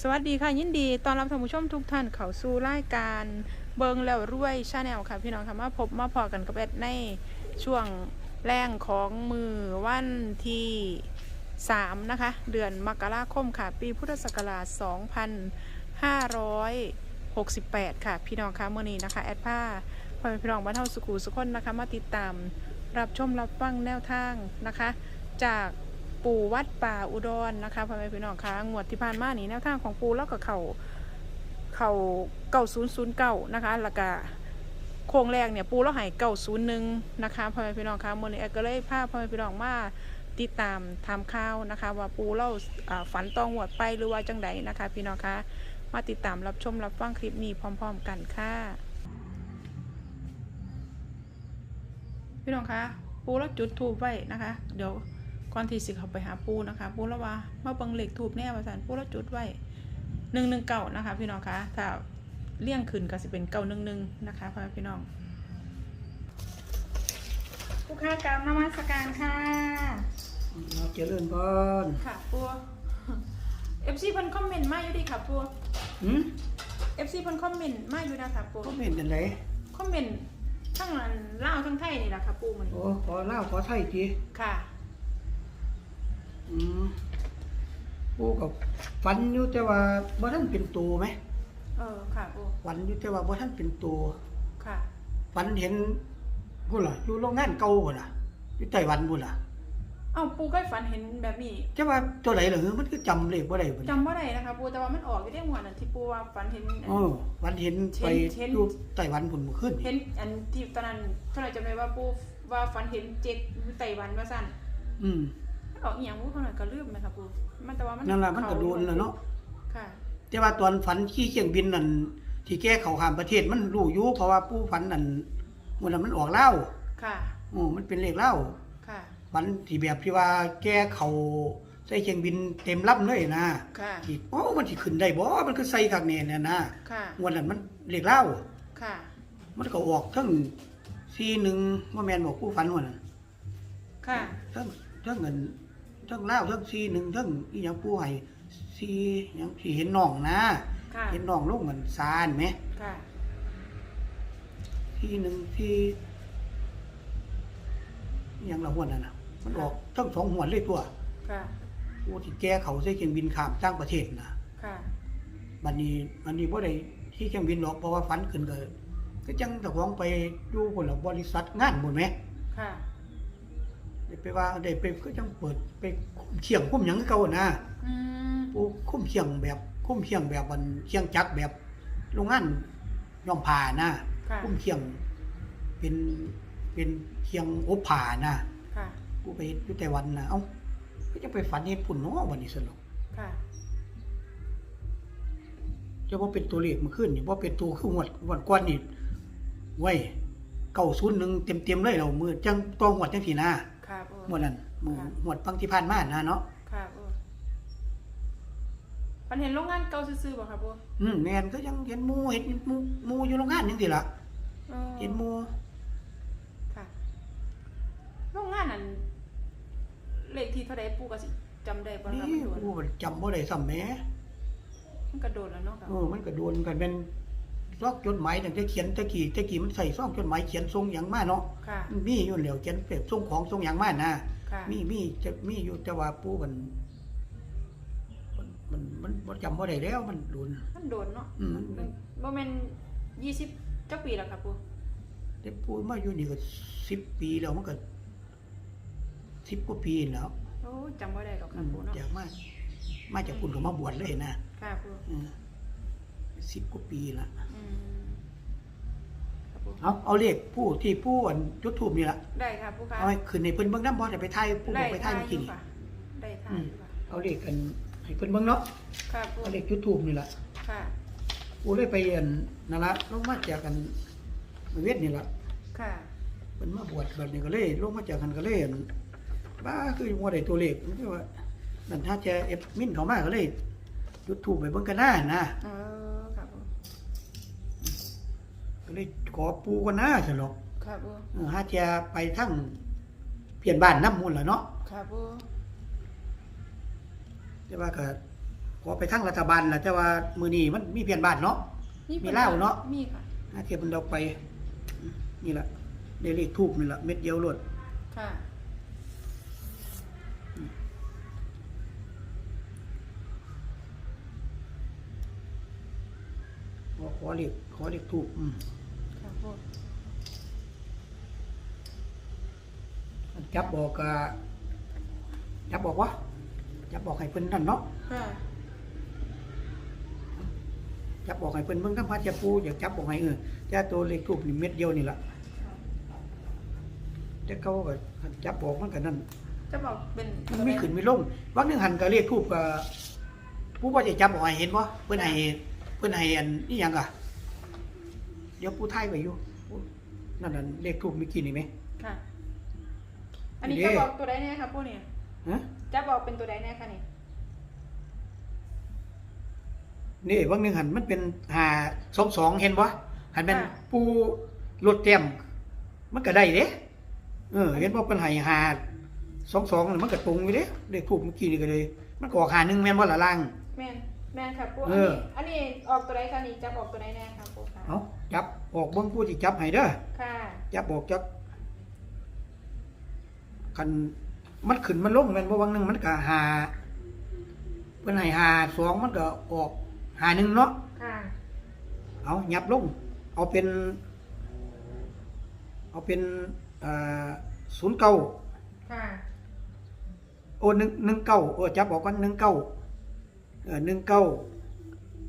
สวัสดีค่ะยินดีตอนรับท่านผู้ชมทุกท่านเข้าสู่รายการเบิงแล้วรวยชาแนลค่ะ พี่น้องค่ะมาพบมาพอกันกับแอดในช่วงแรงของมือวันที่3นะคะ เดือนมกราคมค่ะ ปีพุทธศักราช 2568 ค่ะ พี่น้องค่ะเมื่อนี้นะคะ แอดผ้าพอพี่น้องบ้านเฮาสุขุสุขคนนะคะ มาติดตามรับชมรับฟังแนวทางนะคะ จาก ปู่วัดป่าอุดรนะคะพ่อแม่พี่น้องคะงวดที่ผ่านมานี่แนวทางของปู่แล้วก็เขาเข่าเก้าศูนย์ศูนย์เก้านะคะแล้วก็โครงแรกเนี่ยปูแล้วหายเก้าศูนย์หนึ่งนะคะพ่อแม่พี่น้องคะมื่อนี้แอก็เลยพาพ่อแม่พี่น้องมาติดตามทำข่าวนะคะ ว่าปูเล่าฝันตองหวดไปหรือว่าจังใดนะคะ พี่น้องคะมาติดตามรับชมรับฟังคลิปนี้พร้อม ๆ กันค่ะ พี่น้องคะปูแล้วจุดทูบไว้นะคะ เดี๋ยว ก่อนที่สิเขาไปหาปูนะคะ ปูแล้วว่ามาเบังเหล็กทูบแน่ว่าสันปูแล้วจุดไว้หนึ่งหนึ่งเก่านะคะ พี่น้องคะถ้าเลี่ยงขึ้นก็จะเป็นเก่าหนึ่งหนึ่งนะคะพ่อแม่พี่น้องลูกค้ากรรมนมัสการค่ะเราเจริญพรค่ะปูเอฟซีเพิ่นคอมเมนต์มาอยู่ดีค่ะปูหืมเอฟซีเพิ่นคอมเมนต์มาอยู่นะคะปูก็เห็นกันไหนคอมเมนต์ทั้งอันลาวทั้งไทยนี่แหละค่ะปูมันโอ้ขอเล่าขอไทยทีค่ะ อืมปูกับฝันอยู่แต่ว่าบ่ท่านเป็นตัวไหมเออค่ะปูฝันอยู่แต่ว่าบ่ท่านเป็นตัวค่ะฝันเห็นพุ่นล่ะอยู่โรงงานเก่าพุ่นล่ะอยู่ไต้หวันพุ่นล่ะเอ้าปูเคยฝันเห็นแบบนี้แต่ว่าตัวไหนเหรอมันคือจำเลขบ่ได้พุ่นจำว่าได้นะคะปูแต่ว่ามันออกอยู่ที่หัวนั่นที่ปูว่าฝันเห็นเออฝันเห็นไปเห็น อยู่ไต้หวันพุ่นเมื่อคืนเห็นอันที่ตอนนั้นเท่าไหร่จำได้ว่าปูว่าฝันเห็นเจ็กอยู่ไต้หวันว่าสั่นอืม มันออกอีหยังปูเท่านั้นก็ลืมไหมคะปูมันแต่ว่ามันนั่นล่ะมันก็โดนแล้วเนาะค่ะ แต่ว่าตอนฝันขี่เครื่องบินนั่นที่แก้เขาข้ามประเทศมันรู้อยู่เพราะว่าผู้ฝันนั่นมันนะมันออกเล่าวค่ะโอ้มันเป็นเลขเล่าวค่ะ ฝันที่แบบที่ว่าแก้เขาใส่เครื่องบินเต็มลำเลยนะค่ะ ที่โอ้มันสิขึ้นได้บ่ มันคือใส่คักแน่เนี่ยนะค่ะงวันนั้นมันเลขเล่าวค่ะ มันก็ออกทั้ง41บ่แม่นบอกผู้ฝันว่านั่นค่ะ ทั้งทั้งเงิน ทั้งเล่าวทั้ง41ทั้งอีหยังผู้ให้สีหยังสิเห็นน้องนะ ค่ะเห็นน้องลงเหมือนซานไหมค่ะที่หนึ่งที่อิหยังละหัวนั่นน่ะมันออกทั้งสองหัวเลยตัวค่ะโอ้ที่แกเขาใช้เครื่องบินข้ามต่างประเทศนะค่ะบัดนี้บัดนี้บ่ได้ที่เครื่องบินหรอกเพราะว่าฝันขึ้นก็ก็จังเจ้าของไปอยู่คนละบริษัทงานบ่แหมค่ะ ได้ไปว่าได้ไปก็จังเปิดไปคุ้มเคียงคุ้มหยังคือเก่านะอืมโอ้คุ้มเคียงแบบคุ้มเคียงแบบมันเคียงจักรแบบโรงงานย้อมผ้านะค่ะคุ้มเคียง เป็นเป็นเคียงอบผ้านะค่ะกูไปเฮ็ดอยู่ไต้หวันนะเอ้าก็จะไปฝันเฮ็ดปุ่นเนาะวันนี้สนุกค่ะจะบ่เป็นตัวเลขเมื่อคืนนี่บ่เป็นตัวคือหวดหวดก่อนนี่ไว้901เต็มๆเลยเรามือจังต้องหวดจังซี่นะ ค่ะปูหมดนั้นมือค่ะหวดฟังที่ผ่านมานะเนาะค่ะปูฝันเห็นโรงงานเก่าซื่อๆบ่ค่ะปูอืมแม่นก็ยังเห็นหมู่เห็นหมู่หมู่อยู่โรงงานจังซี่ล่ะอ๋อเห็นหมู่ค่ะโรงงานนั้นเลขที่เท่าใดปูก็สิจำได้บ่นี่ล่ะมันโดนกูจำบ่ได้ซ้ำแหมมันก็โดนแล้วเนาะค่ะเออมันก็โดนกันเป็น ซอกจดหมายตั้งแต่เขียนตะกี้ตะกี้มันใส่ซอกจดหมายเขียนทรงหยังมาเนาะค่ะมันมีอยู่แล้วเขียนเปรียบทรงของทรงหยังมานะค่ะ มีมีจะมีอยู่แต่ว่าปูมัน มันมันมันมันจำบ่ได้แล้วมันโดน มันโดนเนาะอืม มันบ่แม่น20จักปีแล้วค่ะปูแต่ปูมาอยู่นี่ก็สิบปีแล้วมันก็สิบกว่าปีแล้วโอ้จำบ่ได้หรอกอืค่ะมปูเนาะ จากมามาจากคุณก็มาบวชเลยนะค่ะปู สิบกว่าปีละอืมค่ะปูเอาเอาเลขผู้ที่ผู้อันจุดทูบนี่ละได้ค่ะปูค่ะเอาให้ขึ้นในเพิ่นเบิ่งน้ำบ่ได้ไปถ่ายผู้บอกไปถ่ายเมื่อกี้อยู่นี่ ค่ะได้ทานอยู่ค่ะเอาเลขกันให้เพิ่นเบิ่งเนาะค่ะปูเอาเลขจุดทูบนี่ละค่ะ กูเลยไปอันนั่นละลงมาจากกันเวทนี่ละค่ะเป็นมาบวชแบบนี้ก็เลยลงมาจากกันก็เลยอั่นบ้าคือว่าได้ตัวเลขมันก็ว่านั่นถ้าจะเอฟมินเขามาก็เลย จุดถูกไปเบิ่งกันหน้านะเออค่ะปูก็เลยขอปูกันหน้าสลอกค่ะปูเออถ้าจะไปทั้งเปลี่ยนบ้านน้ำมูลละเนาะค่ะปูแต่ว่าก็ขอไปทั้งรัฐบาลล่ะแต่ว่ามื้อนี้มันมีเพียนบ้านเนาะ มีเหล้าเนาะ มีค่ะอาเทียบมันเราไป นี่ล่ะได้เลขทูบนี่ล่ะเม็ดเดียวโลดค่ะ ขอขอเลขขอเลขทูบอืมค่ะปูจับบอกกะจับบอกว่าจับบอกให้เพิ่นนั่นเนาะค่ะจับบอกให้เพิ่นเบิ่งทำพระเจ้าปูอยากจับบอกให้เออจ้าตัวเลขทูบนี่เม็ดเดียวนี่ล่ะแต่เขาก็จับบอกมันก็นั่นจะบอกเป็นมันไม่ขึ้นไม่ลงวักหนึงหันก็เลขทูบก็ผู้ว่าจะจับบอกให้เห็นบ่เพิ่นให้ เพิ่นให้อันนี่หยังอะเดี๋ยวผู้ไทยไปอยู่นั่นน่ะเลขทูบเมื่อกี้นี่ไหมค่ะ อันนี้นี่จะบอกตัวใดแน่ครับปูเนี่ยฮะจะบอกเป็นตัวใดแน่ค่ะนี่นี่วักหนึงหันมันเป็นหาสองสองเห็นบ่หันเป็นปูรถเต็มมันก็ได้เด้เออ เห็นบ่เป็นให้หาสองสองนี่มันก็ตรงอยู่เด้เลขทูบเมื่อกี้นี่ก็เลย มันก็ออกหาหนึ่งแม่นบ่ละล่างแมน แมนค่ะปูเออันอนี้อันนี้ออกตัวใดค่ะนี่จะบอกตัวใดแน่ครับปูค่ะเอาจับออกเบิ่งผู้ที่จับให้เด้อค่ะจับออกจับคันมันขึ้นมันลงแม่นบ่วังหนึงมันก็หาเพิ่นให้หาสองมันก็ออกหาหนึ่งเนาะค่ะเอายับลงเอาเป็น เอาเป็นเอ่อศูนย์เก้าค่ะโอ้หนึ่งหนึ่งเก้าโอ้จับออกกันหนึ่งเก้า เออหนึ่งเก้า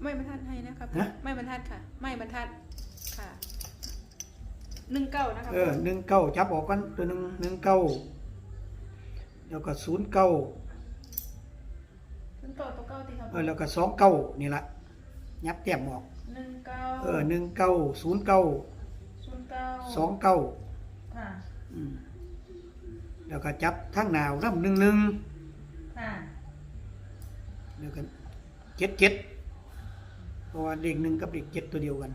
ไม่บรรทัดให้นะครับฮะ ไม่บรรทัดค่ะ ไม่บรรทัดค่ะหนึ่งเก้านะคะเออหนึ่งเก้าจับออกกันตัวหนึ่งหนึ่งเก้าแล้วก็ศูนย์เก้าหนึ่งเก้าตัวเก้าตีครับเออแล้วก็สองเก้านี่ละยับแต้มออก หนึ่งเก้าเออหนึ่งเก้าศูนย์เก้าศูนย์เก้าสองเก้าค่ะอืมแล้วก็จับทั้งหนาวน้ำหนึ่งหนึ่งค่ะแล้วก็ เจ็ดเจ็ดเพราะว่าเลขหนึ่งกับเลขเจ็ดตัวเดียวกัน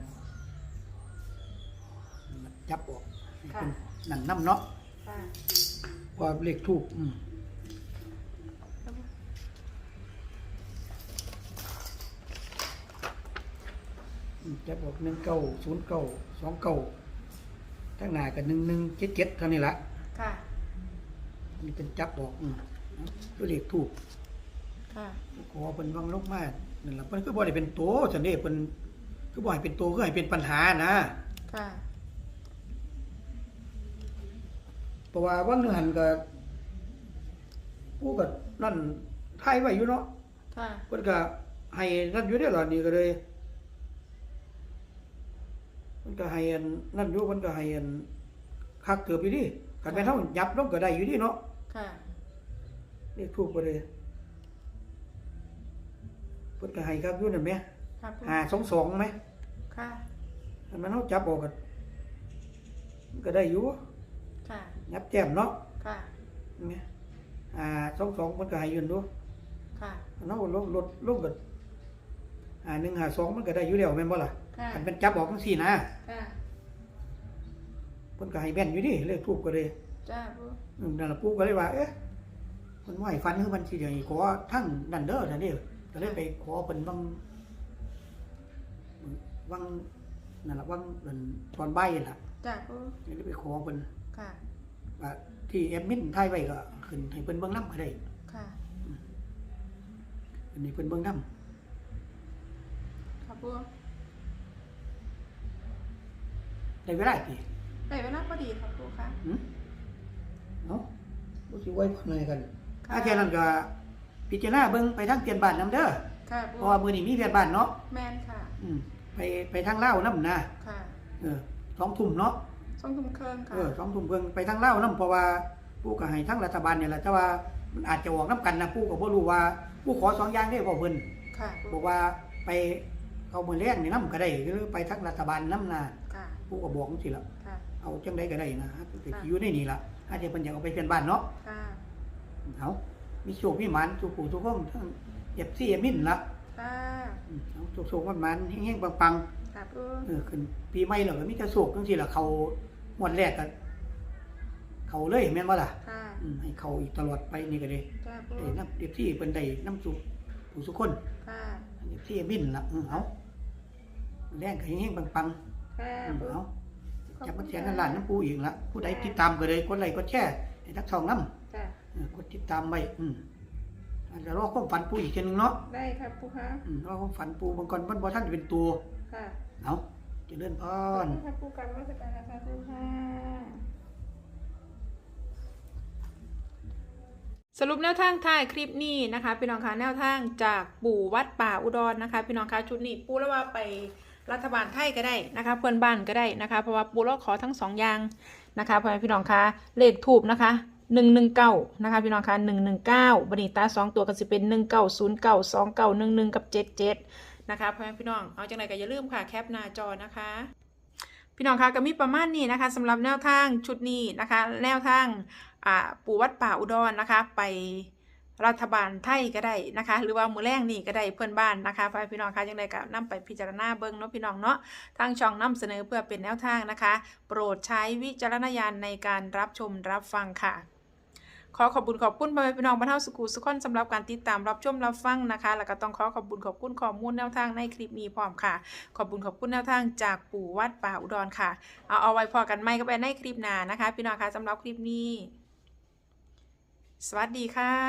จับออกให้เป็นนั่นน้ำเนาะค่ะเพราะว่าเลขทูบอืมอืมจับออกหนึ่งเก้าศูนย์เก้าสองเก้าทั้งหน้ากับหนึ่งหนึ่งเจ็ดเจ็ดเท่านี้ละค่ะอันนี้เป็นจับออกอืมตัวเลขทูบ ค่ะขอเป็นวังลกมากนั่นแหละมันคือบ่ได้เป็นโตสันเด้เป็นคือบ่ให้เป็นโตคือให้เป็นปัญหานะค่ะเพราะว่าวันหนึงหันก็ผู้ก็นั่นทายไว้อยู่เนาะค่ะเพิ่นก็ให้นั่นอยู่ได้อล่ะนี่ก็เลยมันก็ให้อันนั่นอยู่มันก็ให้อันคักเกือบอยู่ดิคันแม่นเฮายับลงก็ได้อยู่ดิเนาะค่ะนี่ถูกบ่เลยเพิ่นก็ให้คักอยู่นั่นแหมค่ะปูหาสองสองไหมค่ะคันแม่นเฮาจับออกก็มันก็ได้อยู่ค่ะ ยับแจ่มเนาะค่ะเนี่ยอ่าสองสองมันก็ให้อยืนดูค่ะเนาะลดลดลงกันอ่าหนึ่งหาสองมันก็ได้อยู่แล้วแม่นบ่ล่ะค่ะ อันเป็นจับออกจังซี่นะค่ะ เพิ่นก็ให้แม่นอยู่ดิเลขทูบก็เลยจ้าปูอืมนั่นล่ะปู่ก็เลยว่าเอ๊ะมันบ่ให้ฟันคือมันสิได้ขอทั้งนั่นเด้อนั่นเด้อ ก็เลยไปขอเพิ่นวังวังนั่นล่ะวังเพิ่นตอนบ่ายนั่นล่ะจ้าปูเลยไปขอเพิ่นค่ะว่าที่แอดมินถ่ายไว้ก็ขึ้นให้เพิ่นเบิ่งนำก็ได้ค่ะอันนี้เพิ่นเบิ่งนำค่ะปูได้เวลาติได้เวลาพอดีค่ะปูค่ะหืมเนาะบ่สิไว้พันอะไรกัน ค่ะถ้าแค่นั้นก็ พิจารณาเบิ่งไปทางเปลี่ยนบ้านนํเด้อค่ะปูเพราะว่ามื้อนี้มีเปลี่ยนบ้านเนาะแมนค่ะ อืมไปไปทางลาวนํนะค่ะเออสองทุ่มเนาะสองทุ่มครึ่งค่ะ เออสองทุ่มเพิ่งไปทางลาวนํเพราะว่าผู้ก็ให้ทางรัฐบาลนี่แหละแต่ว่ามันอาจจะออกนํกันนะผู้ก็บ่รู้ว่าผู้ขอสองอย่างได้บ่เพิ่น ค่ะปูบอกว่าไปเอามื้อแรงนี่นํก็ได้หรือไปทางรัฐบาลนํนะค่ะ ผู้ก็บอกจังซี่ล่ะค่ะ เอาจังไดก็ได้นะแต่อยู่ในนี่ล่ะอาจจะเพิ่นอยากเอาไปเปลี่ยนบ้านเนาะค่ะ เอา มีโชคมีหมันทุกผู้ทุกคนทั้งเจ็บซี่มินละค่ะอืมเอาโชคโชคมันมันๆแห้งๆปังค่ะปูๆเออขึ้นปีใหม่แล้วก็มีแต่โชคจังซี่ล่ะเขางวดแรกก็เขาเลยแม่นบ่ล่ะค่ะอืมให้เขาอีกตลอดไปนี่ก็เลยจ้าปูได้นำเด็กที่เพิ่นได้น้ำสุขผู้สุคนค่ะที่บินละอือเอาแรงก็เฮงๆปังค่ะๆอืมปูเอาจับมาเสียงกันล้านน้ำปูอีกละผู้ใดติดตามก็เลยกดไลค์กดแชร์ให้ทักทองน้ำค่ะ เออกดติดตามไว้อืมอาจจะรอความฝันปูอีกเทีนึงเนาะได้ครับปูคะอืมรอความฝันปูบางก่อนมันบ่ท่านจะเป็นตัวค่ะเอาเจะเลื่อนพขอบร คุณครับปูกรรมราชการนะคะปูค่ะ สรุปแนวทางท้ายคลิปนี้นะคะ พี่น้องคะแนวทางจากปู่วัดป่าอุดรนะคะ พี่น้องคะชุดนี้ปูแล้วว่าไปรัฐบาลไทยก็ได้นะคะ เพื่อนบ้านก็ได้นะคะ เพราะว่าปูเราขอทั้งสองอย่างนะคะพ่อแม่พี่น้องคะเลขถูกนะคะ หนึ่งหนึ่งเก้านะคะพี่น้องคะหนึ่งหนึ่งเก้าบันิตาสองตัวก็จะเป็นหนึ่งเก้าศูนย์เก้าสองเก้าหนึ่งหนึ่งกับเจ็ดเจ็ดนะคะพ่อแม่พี่น้องเอาจังไรก็อย่าลืมค่ะแคปหน้าจอนะคะ พี่น้องคะก็มีประมาณนี้นะคะสำหรับแนวทางชุดนี้นะคะ แนวทางอ่าปู่วัดป่าอุดรนะคะ ไปรัฐบาลไทยก็ได้นะคะ หรือว่ามือแรงนี่ก็ได้เพื่อนบ้านนะคะพ่อพี่น้องคะจังไดก็นำไปพิจารณาเบิ่งเนาะพี่น้องเนาะทางช่องนำเสนอเพื่อเป็นแนวทางนะคะ โปรดใช้วิจารณญาณในการรับชมรับฟังค่ะ ขอขอบคุณขอบคุณพ่อแม่พี่น้องบรรเทาสุขุสุขคนสำหรับการติดตามรับชมรับฟังนะคะ แล้วก็ต้องขอขอบคุณขอบคุณข้อมูลแนวทางในคลิปนี้พร้อมค่ะ ขอบคุณขอบคุณแนวทางจากปู่วัดป่าอุดรค่ะ เอาเอาไว้พอกันไหมก็ไปในคลิปหน้านะคะ พี่น้องคะสำหรับคลิปนี้ สวัสดีค่ะ